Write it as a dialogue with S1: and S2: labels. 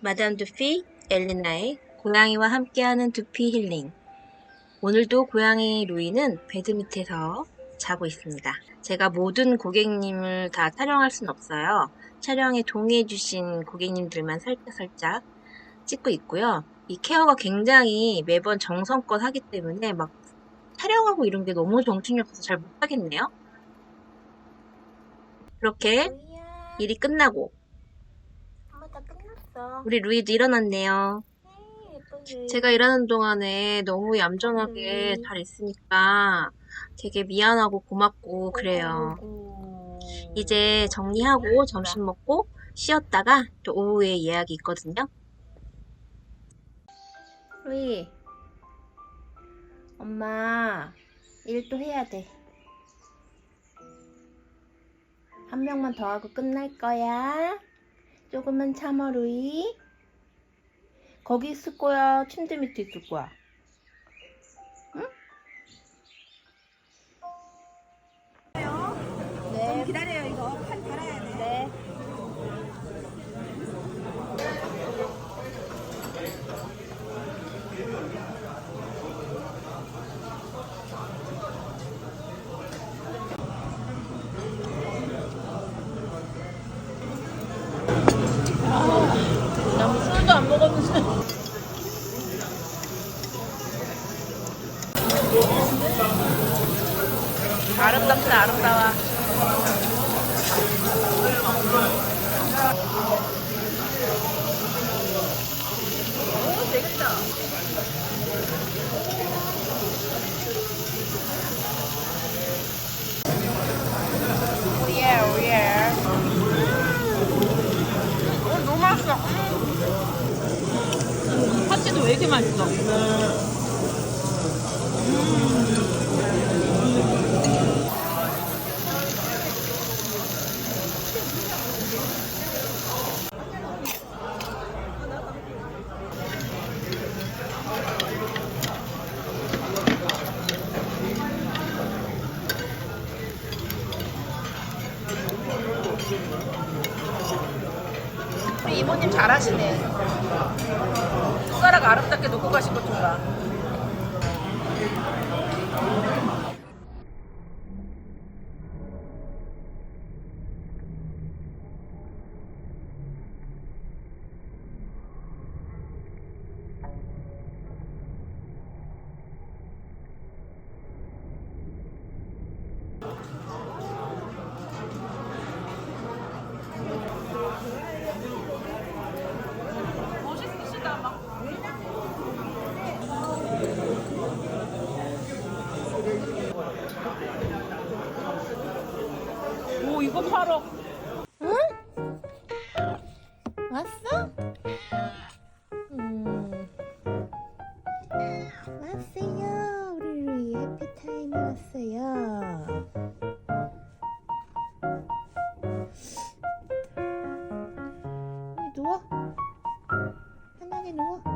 S1: 마담 두피 엘리나의 고양이와 함께하는 두피 힐링. 오늘도 고양이 루이는 베드 밑에서 자고 있습니다. 제가 모든 고객님을 다 촬영할 순 없어요. 촬영에 동의해주신 고객님들만 살짝살짝 찍고 있고요. 이 케어가 굉장히 매번 정성껏 하기 때문에 막 촬영하고 이런 게 너무 정신이 없어서 잘 못하겠네요. 그렇게 일이 끝나고 우리 루이도 일어났네요.
S2: 예쁘게.
S1: 제가 일하는 동안에 너무 얌전하게
S2: 음.
S1: 잘 있으니까 되게 미안하고 고맙고 그래요.
S2: 아이고.
S1: 이제 정리하고 점심 먹고 쉬었다가 또 오후에 예약이 있거든요.
S2: 루이, 엄마 일 또 해야 돼. 한 명만 더 하고 끝날 거야. 조금만 참아, 루이. 거기 있을 거야. 침대 밑에 있을 거야. 응? 네.
S3: 기다려요 이거 판 달아야 돼.
S2: 네. 나 술도 안 먹었는데. 아름답다 아름다워. 어, 맛있어.
S3: 파치도 왜 이렇게 맛있어?
S2: 이모님 잘하시네. 숟가락 아름답게 놓고 가신 것 좀 봐.
S3: 오 이거 팔어.
S2: 왔어? 음. 왔어요. 우리 루이 해피타임이 왔어요. 누워. 편하게 누워.